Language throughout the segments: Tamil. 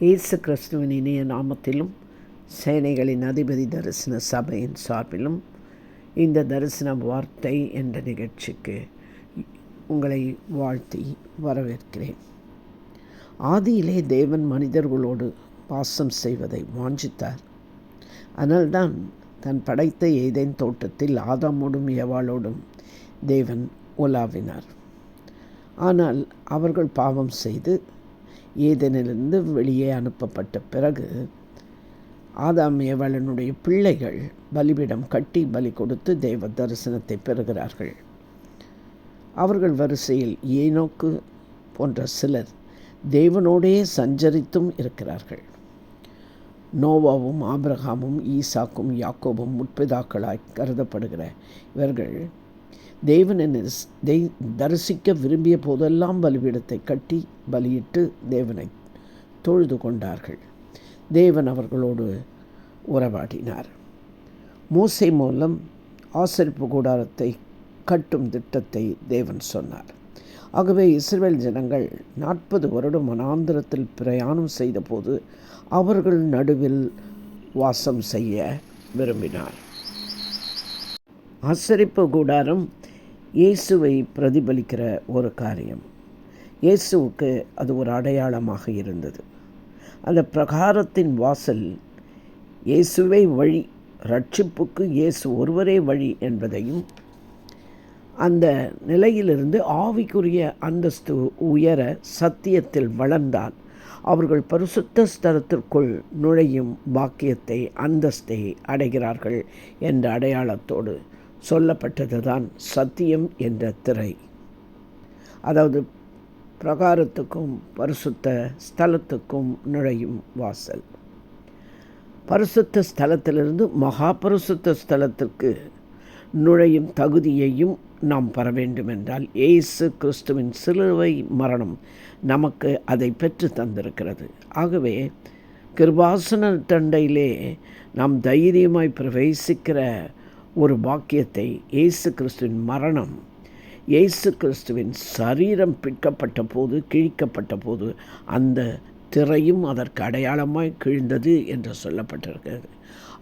இயேசு கிறிஸ்துவின் இனிய நாமத்திலும் சேனைகளின் அதிபதி தரிசன சபையின் சார்பிலும் இந்த தரிசன வார்த்தை என்ற நிகழ்ச்சிக்கு உங்களை வாழ்த்தி வரவேற்கிறேன். ஆதியிலே தேவன் மனிதர்களோடு பாசம் செய்வதை வாஞ்சித்தார். அதனால்தான் தன் படைத்த ஏதேன் தோட்டத்தில் ஆதாமோடும் ஏவாளோடும் தேவன் உலாவினார். ஆனால் அவர்கள் பாவம் செய்து ஏதேனிலிருந்து வெளியே அனுப்பப்பட்ட பிறகு ஆதாம் ஏவலனுடைய பிள்ளைகள் பலிபீடம் கட்டி பலி கொடுத்து தெய்வ தரிசனத்தை பெறுகிறார்கள். அவர்கள் வரிசையில் ஏனோக்கு போன்ற சிலர் தேவனோடே சஞ்சரித்தும் இருக்கிறார்கள். நோவாவும் ஆபிரகாமும் ஈசாக்கும் யாக்கோபும் முற்பிதாக்களாய் கருதப்படுகிற இவர்கள் தேவனை தெய் தரிசிக்க விரும்பிய போதெல்லாம் பலிபீடத்தை கட்டி பலியிட்டு தேவனை தொழுது கொண்டார்கள். தேவன் அவர்களோடு உறவாடினார். மூசை மூலம் ஆசரிப்பு கூடாரத்தை கட்டும் திட்டத்தை தேவன் சொன்னார். ஆகவே இஸ்ரேல் ஜனங்கள் நாற்பது வருடம் மனாந்திரத்தில் பிரயாணம் செய்தபோது அவர்கள் நடுவில் வாசம் செய்ய விரும்பினார். ஆசரிப்பு கூடாரம் இயேசுவை பிரதிபலிக்கிற ஒரு காரியம். இயேசுவுக்கு அது ஒரு அடையாளமாக இருந்தது. அந்த பிரகாரத்தின் வாசல் இயேசுவை வழி ரட்சிப்புக்கு இயேசு ஒருவரே வழி என்பதையும் அந்த நிலையிலிருந்து ஆவிக்குரிய அந்தஸ்து உயர சத்தியத்தில் வளர்ந்தால் அவர்கள் பரிசுத்த ஸ்தலத்திற்குள் நுழையும் பாக்கியத்தை அந்தஸ்தை அடைகிறார்கள் என்ற அடையாளத்தோடு சொல்லப்பட்டது தான் சத்தியம் என்ற திரை. அதாவது பிரகாரத்துக்கும் பரிசுத்த ஸ்தலத்துக்கும் நுழையும் வாசல். பரிசுத்த ஸ்தலத்திலிருந்து மகா பரிசுத்த ஸ்தலத்திற்கு நுழையும் தகுதியையும் நாம் பெற வேண்டுமென்றால் ஏசு கிறிஸ்துவின் சிலுவை மரணம் நமக்கு அதை பெற்று தந்திருக்கிறது. ஆகவே கிருபாசன தண்டையிலே நாம் தைரியமாய் பிரவேசிக்கிற ஒரு பாக்கியத்தை இயேசு கிறிஸ்துவின் மரணம் இயேசு கிறிஸ்துவின் சரீரம் பிற்கப்பட்ட போது கிழிக்கப்பட்ட போது அந்த திரையும் அதற்கு அடையாளமாய் கிழிந்தது என்று சொல்லப்பட்டிருக்கிறது.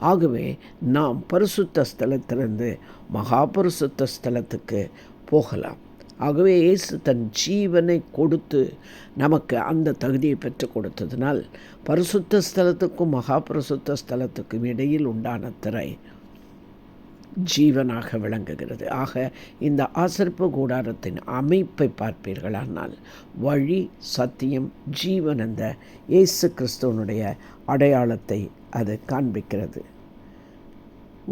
ஆகவே நாம் பரிசுத்த ஸ்தலத்திலிருந்து மகா பரிசுத்த ஸ்தலத்துக்கு போகலாம். ஆகவே இயேசு தன் ஜீவனை கொடுத்து நமக்கு அந்த தகுதியை பெற்றுக் கொடுத்ததினால் பரிசுத்த ஸ்தலத்துக்கும் மகா பரிசுத்த ஸ்தலத்துக்கும் இடையில் உண்டான திரை ஜீவனாக விளங்குகிறது. ஆக இந்த ஆசரிப்பு கூடாரத்தின் அமைப்பை பார்ப்பீர்களானால் வழி சத்தியம் ஜீவன் அந்த இயேசு கிறிஸ்துவனுடைய அடையாளத்தை அது காண்பிக்கிறது.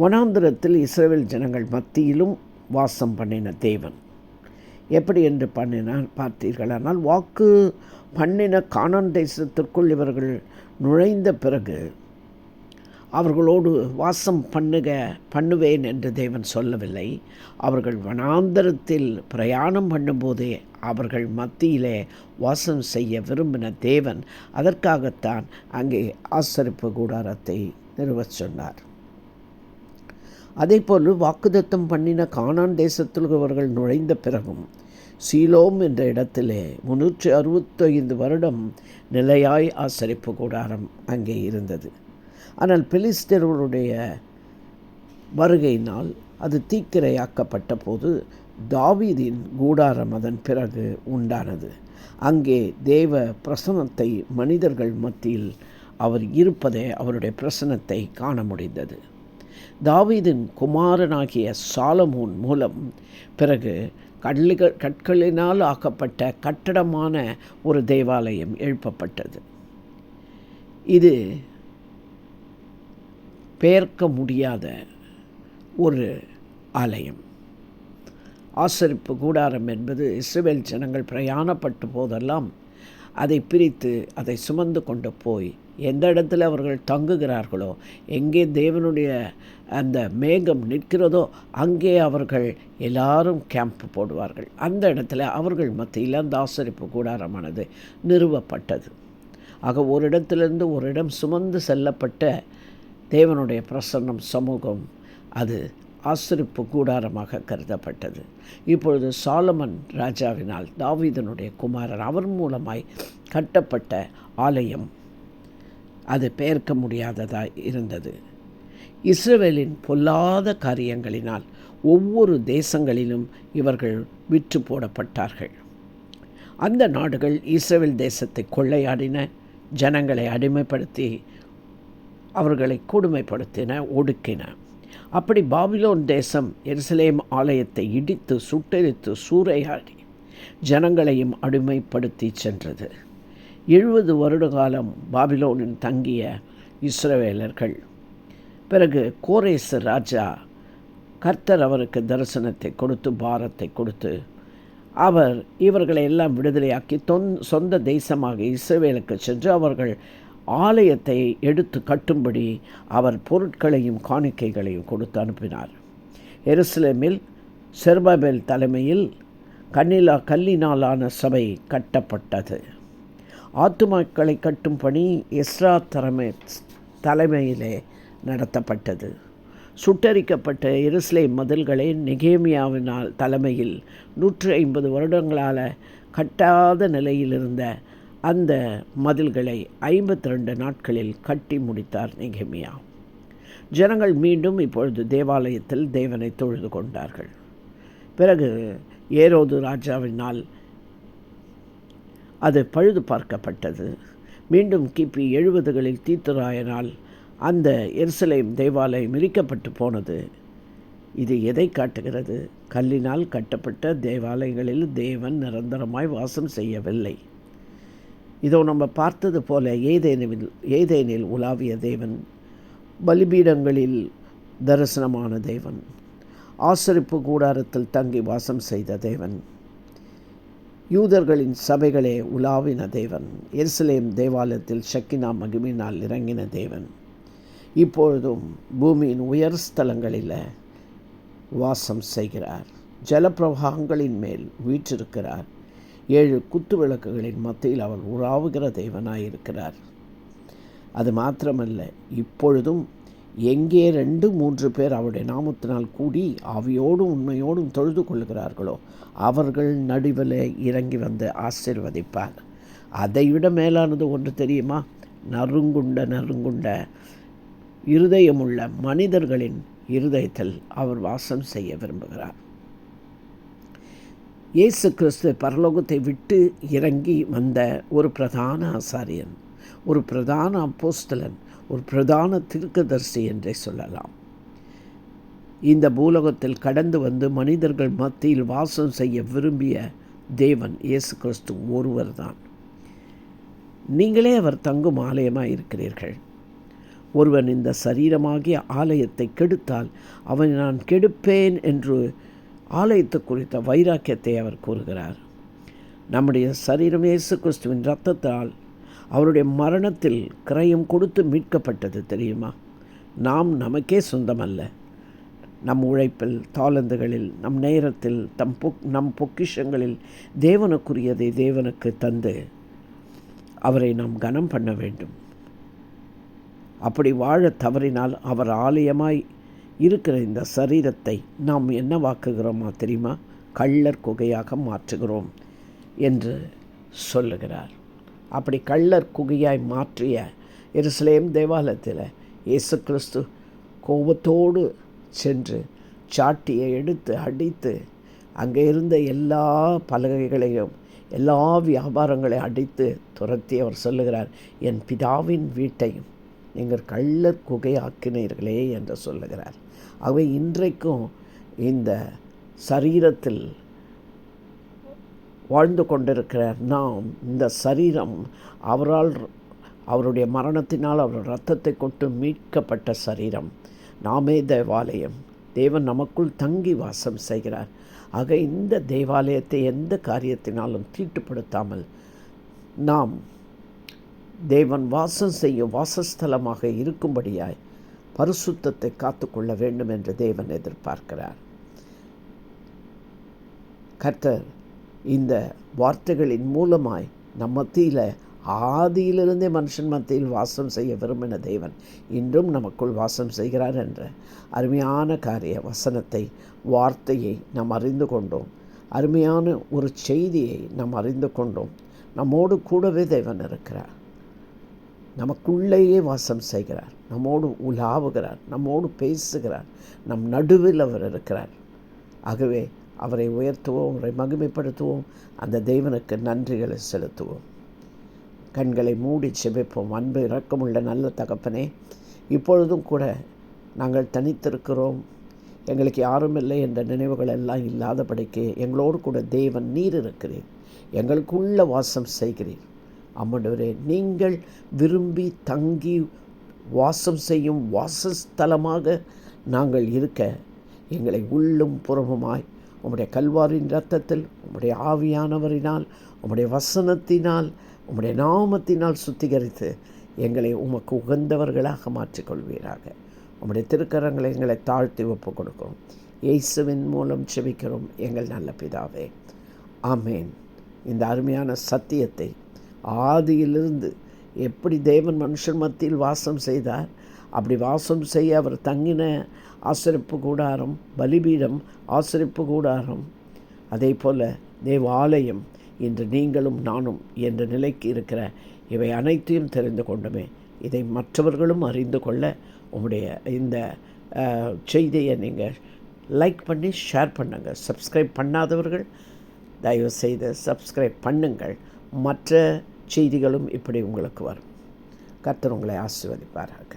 வனாந்திரத்தில் இஸ்ரேல் ஜனங்கள் மத்தியிலும் வாசம் பண்ணின தேவன். எப்படி என்று பண்ணினான் பார்த்தீர்களானால் வாக்கு பண்ணின காணான் தேசத்திற்குள் இவர்கள் நுழைந்த பிறகு அவர்களோடு வாசம் பண்ணுக பண்ணுவேன் என்று தேவன் சொல்லவில்லை. அவர்கள் வனாந்தரத்தில் பிரயாணம் பண்ணும்போதே அவர்கள் மத்தியிலே வாசம் செய்ய விரும்பின தேவன் அதற்காகத்தான் அங்கே ஆசரிப்பு கூடாரத்தை நிறுவ சொன்னார். அதே போல் வாக்குதத்தம் பண்ணின கானான் தேசத்தில் அவர்கள் நுழைந்த பிறகும் சீலோம் என்ற இடத்திலே முன்னூற்றி அறுபத்தைந்து வருடம் நிலையாய் ஆசரிப்பு கூடாரம் அங்கே இருந்தது. ஆனால் பெலிஸ்தர்களுடைய வருகையினால் அது தீக்கிரையாக்கப்பட்ட போது தாவீதின் கூடாரம் அதன் பிறகு உண்டானது. அங்கே தேவ பிரசனத்தை மனிதர்கள் மத்தியில் அவர் இருப்பதே அவருடைய பிரசனத்தை காண முடிந்தது. தாவீதின் குமாரனாகிய சாலமோன் மூலம் பிறகு கல்லுகள் கற்களினால் ஆக்கப்பட்ட கட்டடமான ஒரு தேவாலயம் எழுப்பப்பட்டது. இது பெயர்க்க முடியாத ஒரு ஆலயம். ஆசரிப்பு கூடாரம் என்பது இஸ்ரேல் ஜனங்கள் பிரயாணப்பட்ட போதெல்லாம் அதை பிரித்து அதை சுமந்து கொண்டு போய் எந்த இடத்துல அவர்கள் தங்குகிறார்களோ எங்கே தேவனுடைய அந்த மேகம் நிற்கிறதோ அங்கே அவர்கள் எல்லாரும் கேம்ப் போடுவார்கள். அந்த இடத்துல அவர்கள் மத்தியில் அந்த ஆசரிப்பு கூடாரமானது நிறுவப்பட்டது. ஆக ஒரு இடத்திலிருந்து ஒரு இடம் சுமந்து செல்லப்பட்ட தேவனுடைய பிரசன்னம் சமூகம் அது ஆசிரிப்பு கூடாரமாக கருதப்பட்டது. இப்பொழுது சாலமன் ராஜாவினால் தாவீதனுடைய குமாரன் அவர் மூலமாய் கட்டப்பட்ட ஆலயம் அது பெயர்க்க முடியாததாக இருந்தது. இஸ்ரவேலின் பொல்லாத காரியங்களினால் ஒவ்வொரு தேசங்களிலும் இவர்கள் விற்று போடப்பட்டார்கள். அந்த நாடுகள் இஸ்ரேல் தேசத்தை கொள்ளையாடின ஜனங்களை அடிமைப்படுத்தி அவர்களை கொடுமைப்படுத்தின ஒடுக்கின. அப்படி பாபிலோன் தேசம் எருசலேம் ஆலயத்தை இடித்து சுட்டெரித்து சூறையாடி ஜனங்களையும் அடிமைப்படுத்தி சென்றது. எழுபது வருட காலம் பாபிலோனில் தங்கிய இஸ்ரவேலர்கள். பிறகு கோரேசு ராஜா கர்த்தர் அவருக்கு தரிசனத்தை கொடுத்து பாரத்தை கொடுத்து அவர் இவர்களை எல்லாம் விடுதலையாக்கி தொன் சொந்த தேசமாக இஸ்ரவேலுக்கு சென்று அவர்கள் ஆலயத்தை எடுத்து கட்டும்படி அவர் பொருட்களையும் காணிக்கைகளையும் கொடுத்து அனுப்பினார். எருசலேமில் செர்பபேல் தலைமையில் கண்ணிலா கல்லினாலான சபை கட்டப்பட்டது. ஆத்துமாக்களை கட்டும் பணி எஸ்ரா தலைமை தலைமையிலே நடத்தப்பட்டது. சுட்டரிக்கப்பட்ட எருசலேம் மதில்களை நெகேமியாவினால் தலைமையில் நூற்றி ஐம்பது வருடங்களால் கட்டாத நிலையில் இருந்த அந்த மதில்களை ஐம்பத்தி ரெண்டு நாட்களில் கட்டி முடித்தார் நிகமியா. ஜனங்கள் மீண்டும் இப்பொழுது தேவாலயத்தில் தேவனை தொழுது கொண்டார்கள். பிறகு ஏரோது ராஜாவினால் அது பழுது பார்க்கப்பட்டது. மீண்டும் கிபி எழுபதுகளில் தீத்துராயனால் அந்த எருசலேம் தேவாலயம் மிரிக்கப்பட்டு போனது. இது எதை காட்டுகிறது? கல்லினால் கட்டப்பட்ட தேவாலயங்களில் தேவன் நிரந்தரமாய் வாசம் செய்யவில்லை. இதோ நம்ம பார்த்தது போல ஏதேனில் ஏதேனில் உலாவிய தேவன் பலிபீடங்களில் தரிசனமான தேவன் ஆசரிப்பு கூடாரத்தில் தங்கி வாசம் செய்த தேவன் யூதர்களின் சபைகளே உலாவின தேவன் எருசலேம் தேவாலயத்தில் ஷக்கினா மகிமினால் இறங்கின தேவன் இப்பொழுதும் பூமியின் உயர் ஸ்தலங்களில் வாசம் செய்கிறார். ஜலப்பிரவாகங்களின் மேல் வீற்றிருக்கிறார். ஏழு குத்து விளக்குகளின் மத்தியில் அவர் உறாவுகிற தேவனாயிருக்கிறார். அது மாத்திரமல்ல இப்பொழுதும் எங்கே ரெண்டு மூன்று பேர் அவருடைய நாமத்தினால் கூடி அவையோடும் உண்மையோடும் தொழுது கொள்கிறார்களோ அவர்கள் நடுவில் இறங்கி வந்து ஆசிர்வதிப்பார். அதைவிட மேலானது ஒன்று தெரியுமா? நறுங்குண்ட நறுங்குண்ட இருதயமுள்ள மனிதர்களின் இருதயத்தில் அவர் வாசம் செய்ய விரும்புகிறார். இயேசு கிறிஸ்து பரலோகத்தை விட்டு இறங்கி வந்த ஒரு பிரதான ஆசாரியன் ஒரு பிரதான அப்போஸ்தலன் ஒரு பிரதான தீர்க்கதரிசி என்றே சொல்லலாம். இந்த பூலோகத்தில் கடந்து வந்து மனிதர்கள் மத்தியில் வாசம் செய்ய விரும்பிய தேவன் இயேசு கிறிஸ்து ஒருவர் தான் நீங்களே அவர் தங்கும் ஆலயமாக இருக்கிறீர்கள். ஒருவன் இந்த சரீரமாகிய ஆலயத்தை கெடுத்தால் அவனை நான் கெடுப்பேன் என்று ஆலயத்து குறித்த வைராக்கியத்தை அவர் கூறுகிறார். நம்முடைய சரீரம் இயேசு கிறிஸ்துவின் ரத்தத்தால் அவருடைய மரணத்தில் கிரயம் கொடுத்து மீட்கப்பட்டது தெரியுமா? நாம் நமக்கே சொந்தமல்ல. நம் உழைப்பில் தாளந்துகளில் நம் நேரத்தில் தம் பொக் நம் பொக்கிஷங்களில் தேவனுக்குரியதை தேவனுக்கு தந்து அவரை நாம் கனம் பண்ண வேண்டும். அப்படி வாழ தவறினால் அவர் ஆலயமாய் இருக்கிற இந்த சரீரத்தை நாம் என்ன வாக்குகிறோமா தெரியுமா? கள்ளர் குகையாக மாற்றுகிறோம் என்று சொல்லுகிறார். அப்படி கள்ளர் குகையாய் மாற்றிய எருசலேம் தேவாலயத்தில் இயேசு கிறிஸ்து கோபத்தோடு சென்று சாட்டியை எடுத்து அடித்து அங்கே இருந்த எல்லா பலகைகளையும் எல்லா வியாபாரங்களையும் அடித்து துரத்தி அவர் சொல்லுகிறார் என் பிதாவின் வீட்டையும் நீங்கள் கள்ளர் குகை ஆக்கினீர்களே என்று சொல்லுகிறார். அவை இன்றைக்கும் இந்த சரீரத்தில் வாழ்ந்து கொண்டிருக்கிற நாம். இந்த சரீரம் அவரால் அவருடைய மரணத்தினால் அவர் ரத்தத்தை கொண்டு மீட்கப்பட்ட சரீரம். நாமே தேவாலயம். தேவன் நமக்குள் தங்கி வாசம் செய்கிறார். ஆக இந்த தேவாலயத்தை எந்த காரியத்தினாலும் தீட்டுப்படுத்தாமல் நாம் தேவன் வாசம் செய்யும் வாசஸ்தலமாக இருக்கும்படியாய் பரிசுத்தத்தை காத்துக்கொள்ள வேண்டும் என்று தேவன் எதிர்பார்க்கிறார். கர்த்தர் இந்த வார்த்தைகளின் மூலமாய் நம் மத்தியில் ஆதியிலிருந்தே மனுஷன் மத்தியில் வாசம் செய்ய விரும்பின தேவன் இன்றும் நமக்குள் வாசம் செய்கிறார் என்ற அருமையான காரிய வசனத்தை வார்த்தையை நாம் அறிந்து கொண்டோம். அருமையான ஒரு செய்தியை நாம் அறிந்து கொண்டோம். நம்மோடு கூடவே தேவன் இருக்கிறார். நமக்குள்ளேயே வாசம் செய்கிறார். நம்மோடு உலாவுகிறார். நம்மோடு பேசுகிறார். நம் நடுவில் அவர் இருக்கிறார். ஆகவே அவரை உயர்த்துவோம் அவரை மகிமைப்படுத்துவோம். அந்த தேவனுக்கு நன்றிகளை செலுத்துவோம். கண்களை மூடி செபிப்போம். அன்பு இரக்கமுள்ள நல்ல தகப்பனே இப்பொழுதும் கூட நாங்கள் தனித்திருக்கிறோம். எங்களுக்கு யாரும் இல்லை என்ற நினைவுகள் எல்லாம் இல்லாதபடிக்கு எங்களோடு கூட தேவன் நீர் இருக்கிறீர். எங்களுக்குள்ள வாசம் செய்கிறீர். அம்மண்டவரே நீங்கள் விரும்பி தங்கி வாசம் செய்யும் வாசஸ்தலமாக நாங்கள் இருக்க எங்களை உள்ளும் புறமுமாய் உம்முடைய கல்வாரின் ரத்தத்தில் உம்முடைய ஆவியானவரினால் உம்முடைய வசனத்தினால் உம்முடைய நாமத்தினால் சுத்திகரித்து எங்களை உமக்கு உகந்தவர்களாக மாற்றிக்கொள்வீராக. உம்முடைய திருக்கரங்களை எங்களை தாழ்த்தி ஒப்பு கொடுக்கும் இயேசுவின் மூலம் செபிக்கிறோம் எங்கள் நல்ல பிதாவே. ஆமேன். இந்த அருமையான சத்தியத்தை ஆதியிலிருந்து எப்படி தேவன் மனுஷன் மத்தியில் வாசம் செய்தார் அப்படி வாசம் செய்ய அவர் தங்கின ஆசிரிப்பு கூடாரம் பலிபீடம் ஆசிரிப்பு கூடாரம். அதே போல் தேவாலயம் இன்று நீங்களும் நானும் என்ற நிலைக்கு இருக்கிற இவை அனைத்தையும் தெரிந்து கொண்டுமே இதை மற்றவர்களும் அறிந்து கொள்ள உங்களுடைய இந்த செய்தியை நீங்கள் லைக் பண்ணி ஷேர் பண்ணுங்கள் சப்ஸ்கிரைப் பண்ணாதவர்கள் தயவுசெய்து சப்ஸ்கிரைப் பண்ணுங்கள். மற்ற செய்திகளும் இப்படி உங்களுக்கு வரும். கர்த்தர் உங்களை ஆசீர்வதிப்பாராக.